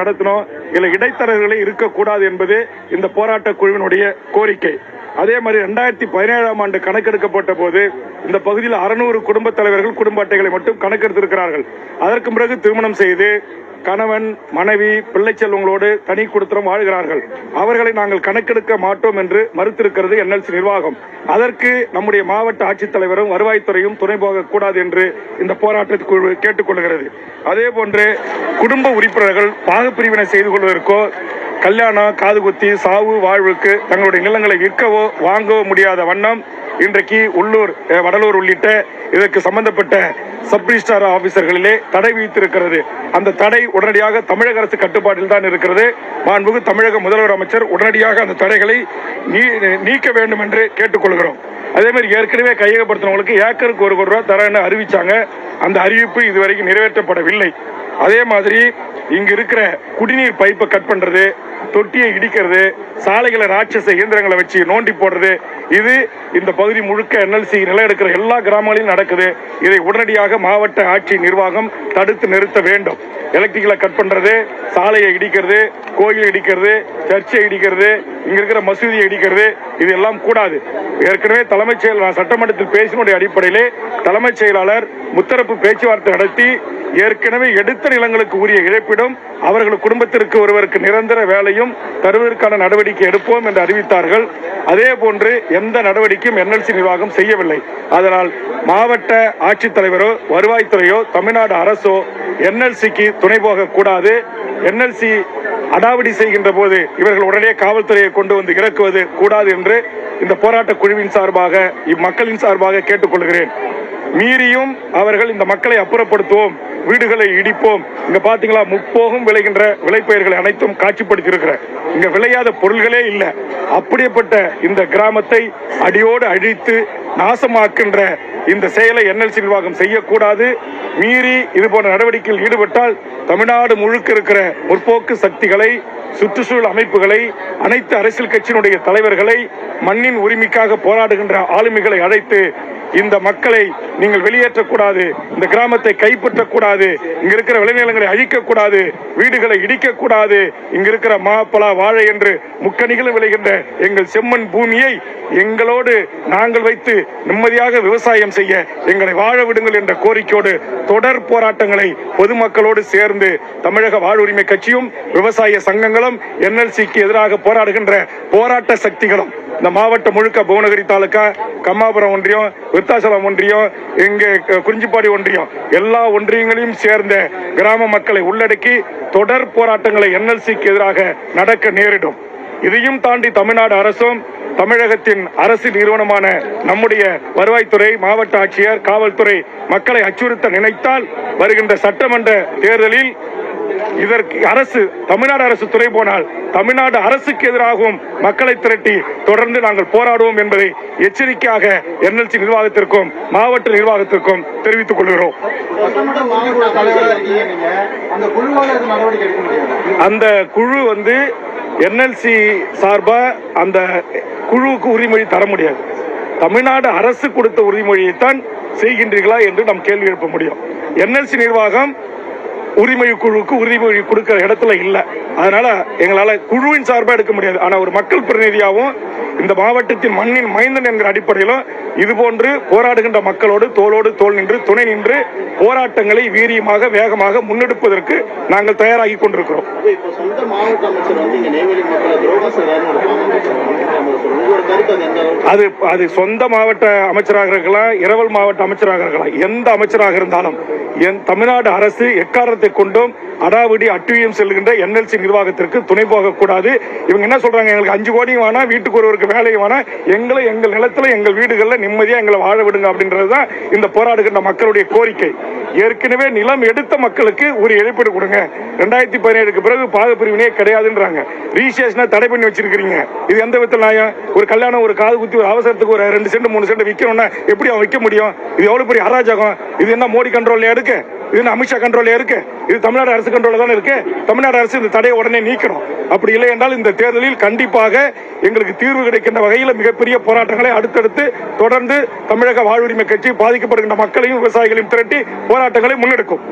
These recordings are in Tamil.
நடத்தணும் இல்ல இடைத்தரகர்களே இருக்கக்கூடாது என்பது இந்த போராட்ட குழுவினுடைய கோரிக்கை. அதே மாதிரி ரெண்டாயிரத்தி பதினேழாம் ஆண்டு கணக்கெடுக்கப்பட்ட போது இந்த பகுதியில் அறுநூறு குடும்ப தலைவர்கள் குடும்ப அட்டைகளை மட்டும் கணக்கெடுத்திருக்கிறார்கள். அதற்கு பிறகு திருமணம் செய்து கணவன் மனைவி பிள்ளை செல்வங்களோடு தனி குடுத்தனம் வாழ்கிறார்கள். அவர்களை நாங்கள் கணக்கெடுக்க மாட்டோம் என்று மறுத்திருக்கிறது என்எல்சி நிர்வாகம். அதற்கு நம்முடைய மாவட்ட ஆட்சித்தலைவரும் வருவாய்த்துறையும் துணை போகக்கூடாது என்று இந்த போராட்டக் கேட்டுக்கொள்கிறது அதே போன்று குடும்ப உறுப்பினர்கள் பாகப்பிரிவினை செய்து கொள்வதற்கோ கல்யாணம் காதுகுத்தி சாவு வாழ்வுக்கு தங்களுடைய நிலங்களை விற்கவோ வாங்கவோ முடியாத வண்ணம் இன்றைக்கு உள்ளூர் வடலூர் உள்ளிட்ட இதற்கு சம்பந்தப்பட்ட சப்ரிஜிஸ்டார் ஆபீசர்களிலே தடை விதித்திருக்கிறது. அந்த தடை உடனடியாக தமிழக அரசு கட்டுப்பாட்டில் தான் இருக்கிறது. மாண்புகு தமிழக முதல்வர் அமைச்சர் உடனடியாக அந்த தடைகளை நீ- நீக்க வேண்டும் என்று கேட்டுக்கொள்கிறோம். அதே மாதிரி ஏற்கனவே கையகப்படுத்தினவங்களுக்கு ஏக்கருக்கு ஒரு கோடி ரூபா தரேன்னு அறிவிச்சாங்க. அந்த அறிவிப்பு இதுவரைக்கும் நிறைவேற்றப்படவில்லை. அதே மாதிரி இங்க இருக்கிற குடிநீர் பைப்பை கட் பண்றது தொட்டியை இடிக்கிறது சாலைகளை ராட்சச இயந்திரங்களை வச்சு நோண்டி போடுறது இது இந்த பகுதி முழுக்க என்எல்சி நிலை எடுக்கிற எல்லா கிராமங்களிலும் நடக்குது. இதை உடனடியாக மாவட்ட ஆட்சி நிர்வாகம் தடுத்து நிறுத்த வேண்டும். எலக்ட்ரிக்கலை கட் பண்ணுறது சாலையை இடிக்கிறது கோயிலை இடிக்கிறது சர்ச்சை இடிக்கிறது இங்க இருக்கிற மசூதியை இடிக்கிறது இது எல்லாம் கூடாது. ஏற்கனவே தலைமைச் செயலாளர் சட்டமன்றத்தில் பேசினுடைய அடிப்படையிலே தலைமைச் செயலாளர் முத்தரப்பு பேச்சுவார்த்தை நடத்தி ஏற்கனவே எடுத்த நிலங்களுக்கு உரிய இழப்பிடும் அவர்கள் குடும்பத்திற்கு ஒருவருக்கு நிரந்தர வேலையும் தருவதற்கான நடவடிக்கை எடுப்போம் என்று அறிவித்தார்கள். அதே போன்று எந்த நடவடிக்கையும் என்எல்சி நிர்வாகம் செய்யவில்லை. அதனால் மாவட்ட ஆட்சித்தலைவரோ வருவாய்த்துறையோ தமிழ்நாடு அரசோ என்எல்சிக்கு துணை போகக்கூடாது. என்எல்சி அடாவடி செய்கின்ற போது இவர்கள் உடனே காவல்துறையை கொண்டு வந்து இறக்குவது கூடாது என்று இந்த போராட்ட குழுவின் சார்பாக இம்மக்களின் சார்பாக கேட்டுக்கொள்கிறேன். மீறியும் அவர்கள் இந்த மக்களை அப்புறப்படுத்துவோம் வீடுகளை இடிப்போம். இங்க பாத்தீங்களா முப்போகம் விளைகின்ற விளைப்பயிர்களை அனைத்தும் காட்சிப்படுத்தியிருக்கிற. இங்க விளையாத பொருள்களே இல்லை. அப்படிப்பட்ட இந்த கிராமத்தை அடியோடு அழித்து நாசமாக்கின்ற இந்த செயலை என்எல்சி நிர்வாகம் செய்யக்கூடாது. மீறி இது போன்ற நடவடிக்கையில் ஈடுபட்டால் தமிழ்நாடு முழுக்க இருக்கிற முற்போக்கு சக்திகளை சுற்றுச்சூழல் அமைப்புகளை அனைத்து அரசியல் கட்சியினுடைய தலைவர்களை மண்ணின் உரிமைக்காக போராடுகின்ற ஆளுமைகளை அழைத்து இந்த மக்களை நீங்கள் வெளியேற்றக்கூடாது. இந்த கிராமத்தை கைப்பற்றக்கூடாது. இங்க இருக்கிற விளைநிலங்களை அழிக்கக்கூடாது. வீடுகளை இடிக்கக்கூடாது. இங்க இருக்கிற மா பலா வாழை என்று முக்கணிகளும் விளைகின்ற எங்கள் செம்மண் பூமியை எங்களோடு நாங்கள் வைத்து நிம்மதியாக விவசாயம் செய்ய எங்களை வாழ விடுங்கள் என்ற கோரிக்கையோடு தொடர் போராட்டங்களை பொதுமக்களோடு சேர்ந்து தமிழக வாழ்வுரிமை கட்சியும் விவசாய சங்கங்களும் என்எல்சிக்கு எதிராக போராடுகின்ற போராட்ட சக்திகளும் இந்த மாவட்டம் முழுக்க புவனகிரி தாலுக்கா கம்மாபுரம் ஒன்றியம் விருத்தாசலம் ஒன்றியம் இங்கே குறிஞ்சிப்பாடி ஒன்றியம். எல்லா ஒன்றியங்களையும் சேர்ந்த கிராம மக்களை உள்ளடக்கி தொடர் போராட்டங்களை என்எல்சிக்கு எதிராக நடக்க நேரிடும். இதையும் தாண்டி தமிழ்நாடு அரசும் தமிழகத்தின் அரசு நிறுவனமான நம்முடைய வருவாய்த்துறை மாவட்ட ஆட்சியர் காவல்துறை மக்களை அச்சுறுத்த நினைத்தால் வருகின்ற சட்டமன்ற தேர்தலில் இதற்கு அரசு தமிழ்நாடு அரசு துறை போனால் தமிழ்நாடு அரசுக்கு எதிராகவும் மக்களை திரட்டி தொடர்ந்து நாங்கள் போராடுவோம் என்பதை எச்சரிக்கையாக என்எல்சி நிர்வாகத்திற்கும் மாவட்ட நிர்வாகத்திற்கும் தெரிவித்துக் கொள்கிறோம். அந்த அந்த குழு வந்து என்எல்சி சார்பா அந்த குழுவுக்கு உரிமொழி தர முடியாது. தமிழ்நாடு அரசு கொடுத்த உறுதிமொழியைத்தான் செய்கின்றீர்களா என்று நாம் கேள்வி எழுப்ப முடியும். என்எல்சி நிர்வாகம் உரிமை குழுவுக்கு உறுதிமொழி கொடுக்கிற இடத்துல இல்லை. அதனால எங்களால் குழுவின் சார்பாக எடுக்க முடியாது. ஆனால் ஒரு மக்கள் பிரதிநிதியாகவும் இந்த மாவட்டத்தின் மண்ணின் மைந்தன் என்கிற அடிப்படையிலும் இது போன்று போராடுகின்ற மக்களோடு தோளோடு தோள் நின்று துணை நின்று போராட்டங்களை வீரியமாக வேகமாக முன்னெடுப்பதற்கு நாங்கள் தயாராகி கொண்டிருக்கிறோம். அது அது சொந்த மாவட்ட அமைச்சராக இருக்கலாம் இரவல் மாவட்ட அமைச்சராக இருக்கலாம் எந்த அமைச்சராக இருந்தாலும் என் தமிழ்நாடு அரசு எக்காரணத்தை கொண்டும் அடாவடி அட்டுவியம் செல்கின்ற என்எல்சி நிர்வாகத்திற்கு துணை போகக்கூடாது. இவங்க என்ன சொல்றாங்க? எங்களுக்கு அஞ்சு கோடியும் வேணாம் வீட்டுக்கு எங்களுக்கு வேலை வேணாம் எங்களை எங்கள் நிலத்துல எங்கள் வீடுகளில் நிம்மதியா எங்களை வாழ விடுங்க அப்படின்றதுதான் இந்த போராடுகின்ற மக்களுடைய கோரிக்கை. ஏற்கனவே நிலம் எடுத்த மக்களுக்கு ஒரு இழப்பீடு கொடுங்க. ரெண்டாயிரத்தி பதினேழுக்கு பிறகு பாகப்பிரிவினையே கிடையாதுன்றாங்க. ரீசேஷனை தடை பண்ணி வச்சிருக்கிறீங்க. இது எந்த விதத்தில் நியாயம்? ஒரு கல்யாணம் ஒரு காது குத்தி ஒரு அவசரத்துக்கு ஒரு ரெண்டு சென்ட் மூணு சென்ட் விற்கணும்னா எப்படி அவன் விற்க முடியும்? இது எவ்வளோ பெரிய அராஜகம்? இது என்ன மோடி கண்ட்ரோல்ல எடுக்க? இது அமித்ஷா கண்ட்ரோல இருக்கு. இது தமிழ்நாடு அரசு கண்ட்ரோல தானே இருக்கு. தமிழ்நாடு அரசு இந்த தடையை உடனே நீக்கணும். அப்படி இல்லை என்றால் இந்த தேர்தலில் கண்டிப்பாக எங்களுக்கு தீர்வு கிடைக்கின்ற வகையில் மிகப்பெரிய போராட்டங்களை அடுத்தடுத்து தொடர்ந்து தமிழக வாழ்வுரிமை கட்சி பாதிக்கப்படுகின்ற மக்களையும் விவசாயிகளையும் திரட்டி போராட்டங்களை முன்னெடுக்கும்.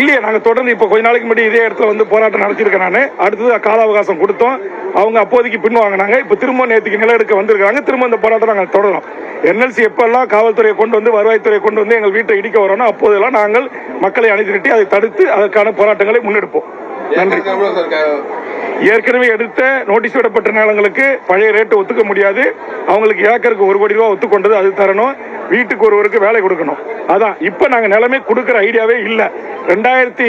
இல்லையே நாங்க தொடர்ந்து இப்போ கொஞ்ச நாளைக்கு முன்னாடி இதே இடத்துல வந்து போராட்டம் நடத்தியிருக்கேன் நான். அடுத்தது கால அவகாசம் கொடுத்தோம். அவங்க அப்போதைக்கு பின் வாங்கினாங்க இப்போ திரும்ப நேற்றுக்கு நிலவெடுக்க வந்திருக்காங்க திரும்ப இந்த போராட்டம் நாங்கள் தொடரும் என்எல்சி எப்பெல்லாம் காவல்துறையை கொண்டு வந்து வருவாய்த்துறையை கொண்டு வந்து எங்கள் வீட்டை இடிக்க வரோனோ அப்போதெல்லாம் நாங்கள் மக்களை அணிதிரட்டி அதை தடுத்து அதற்கான போராட்டங்களை முன்னெடுப்போம். நன்றி. ஏற்கனவே எடுத்த நோட்டீஸ் விடப்பட்ட நிலங்களுக்கு பழைய ரேட்டு ஒத்துக்க முடியாது. அவங்களுக்கு ஏக்கருக்கு ஒரு கோடி ரூபா ஒத்துக்கொண்டது அது தரணும். வீட்டுக்கு ஒருவருக்கு வேலை கொடுக்கணும். அதான் இப்ப நாங்க நிலைமை கொடுக்கிற ஐடியாவே இல்ல. ரெண்டாயிரத்தி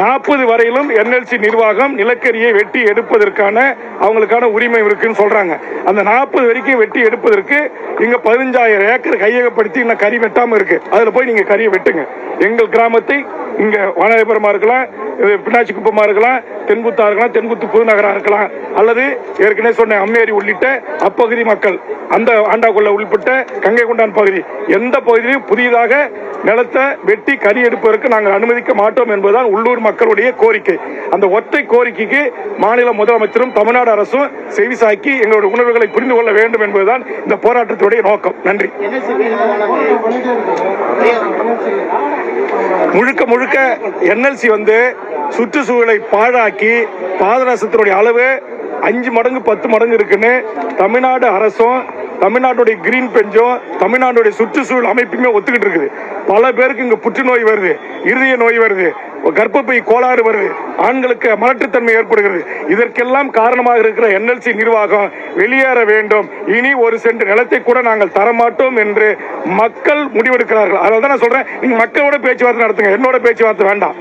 நாற்பது வரையிலும் என்எல்சி நிர்வாகம் நிலக்கரியை வெட்டி எடுப்பதற்கான அவங்களுக்கான உரிமை இருக்குன்னு சொல்றாங்க. அந்த நாற்பது வரைக்கும் வெட்டி எடுப்பதற்கு இங்க பதினஞ்சாயிரம் ஏக்கர் கையகப்படுத்தி இன்னும் கறி வெட்டாம இருக்கு. அதுல போய் நீங்க கறியை வெட்டுங்க. எங்கள் கிராமத்தை இங்க வானதிபுரமா இருக்கலாம் இது பின்னாச்சி இருக்கலாம் தென்குத்தாக இருக்கலாம் தென்குத்து புதுநகராக இருக்கலாம். அல்லது ஏற்கனவே சொன்ன அம்மேரி உள்ளிட்ட அப்பகுதி மக்கள். அந்த ஆண்டாக்குள்ள உள்பட்ட கங்கை கொண்டான் பகுதி. எந்த பகுதியிலும் புதிதாக நிலத்தை வெட்டி கறி எடுப்பதற்கு நாங்கள் அனுமதிக்க மாட்டோம் என்பதுதான் உள்ளூர் மக்களுடைய கோரிக்கை. அந்த ஒற்றை கோரிக்கைக்கு மாநில முதலமைச்சரும் தமிழ்நாடு அரசும் செவிசாக்கி எங்களுடைய உணர்வுகளை புரிந்து கொள்ள வேண்டும் என்பதுதான் இந்த போராட்டத்துடைய நோக்கம். நன்றி. முழுக்க முழுக்க என்எல்சி வந்து சுற்றுச்சூழலை பாழாக்கி பாதரசத்தினுடைய அளவு அஞ்சு மடங்கு பத்து மடங்கு இருக்குன்னு தமிழ்நாடு அரசும் தமிழ்நாட்டுடைய கிரீன் பெஞ்சும் தமிழ்நாட்டுடைய சுற்றுச்சூழல் அமைப்புமே ஒத்துக்கிட்டு இருக்குது. பல பேருக்கு இங்கே புற்றுநோய் வருது இருதய நோய் வருது கர்ப்பப்பை கோளாறு வருது ஆண்களுக்கு மலட்டுத்தன்மை ஏற்படுகிறது. இதற்கெல்லாம் காரணமாக இருக்கிற என்எல்சி நிர்வாகம் வெளியேற வேண்டும். இனி ஒரு சென்ட் நிலத்தை கூட நாங்கள் தரமாட்டோம் என்று மக்கள் முடிவெடுக்கிறார்கள். அதனால தான் நான் சொல்றேன் நீங்க மக்களோட பேச்சுவார்த்தை நடத்துங்க என்னோட பேச்சுவார்த்தை வேண்டாம்.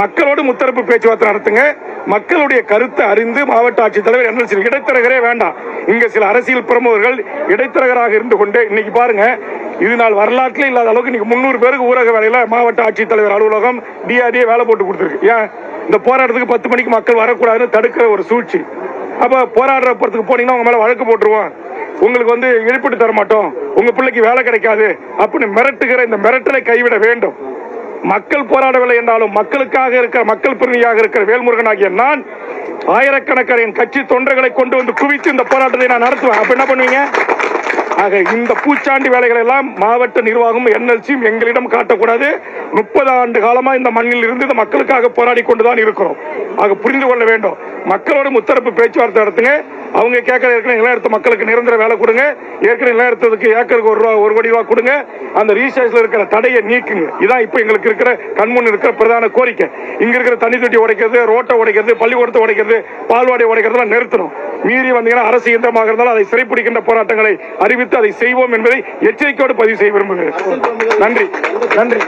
மக்களோடு முத்தரப்பு பேச்சுவார்த்தை நடத்துங்க. மக்களுடைய கருத்தை அறிந்து மாவட்ட ஆட்சித்தலைவர் என்எல்சி இடைத்தரகரே வேண்டாம். இங்க சில அரசியல் பிரமுகர்கள் இடைத்தரகராக இருந்து கொண்டு இன்னைக்கு பாருங்க. இது நாள் வரலாற்றிலே இல்லாத அளவுக்கு இன்னைக்கு முந்நூறு பேருக்கு ஊரக வேலையில மாவட்ட ஆட்சித்தலைவர் அலுவலகம் டிஆர்டிஏ வேலை போட்டு கொடுத்துருக்கு. ஏன்? இந்த போராட்டத்துக்கு பத்து மணிக்கு மக்கள் வரக்கூடாதுன்னு தடுக்கிற ஒரு சூழ்ச்சி. அப்ப போராடுற போறதுக்கு போனீங்கன்னா உங்க மேல வழக்கு போட்டுருவோம். உங்களுக்கு வந்து இழப்பீட்டு தர மாட்டோம் உங்க பிள்ளைக்கு வேலை கிடைக்காது. அப்படின்னு மிரட்டுகிற இந்த மிரட்டலை கைவிட வேண்டும். மக்கள் போராடவில்லை என்றாலும் மக்களுக்காக இருக்கிற மக்கள் பிரதிநிதியாக இருக்கிற வேல்முருகன் ஆகிய நான் ஆயிரக்கணக்கான என் கட்சி தொண்டர்களை கொண்டு வந்து குவித்து இந்த போராட்டத்தை நான் நடத்துவேன். அப்ப என்ன பண்ணுவீங்க? ஆக இந்த பூச்சாண்டி வேலைகள் எல்லாம் மாவட்ட நிர்வாகம் என்எல்சியும் எங்களிடம் காட்டக்கூடாது. முப்பது ஆண்டு காலமா இந்த மண்ணில் இருந்து இந்த மக்களுக்காக போராடி கொண்டுதான் இருக்கிறோம். ஆக புரிந்து கொள்ள வேண்டும். மக்களோட முத்தரப்பு பேச்சுவார்த்தை நடத்துங்க. அவங்க கேட்கற ஏற்கனவே நிலையத்த மக்களுக்கு நிரந்தர வேலை கொடுங்க. ஏற்கனவே எடுத்ததுக்கு ஏக்கருக்கு ஒரு ரூபா ஒரு கோடி ரூபா கொடுங்க. அந்த ரீசார்ஜ்ல இருக்கிற தடையை நீக்குங்க. இதான் இப்போ எங்களுக்கு இருக்கிற கண்முன் இருக்கிற பிரதான கோரிக்கை. இங்க இருக்கிற தண்ணி தொட்டி உடைக்கிறது ரோட்டை உடைக்கிறது பள்ளிக்கூடத்தை உடைக்கிறது பால்வாடி உடைக்கிறதுலாம் நிறுத்தணும். மீறி வந்தீங்கன்னா அரசு இயந்திரமாக இருந்தாலும் அதை சிறைப்பிடிக்கின்ற போராட்டங்களை அறிவித்து அதை செய்வோம் என்பதை எச்சரிக்கையோடு பதிவு செய்ய விரும்புகிறேன். நன்றி. நன்றி.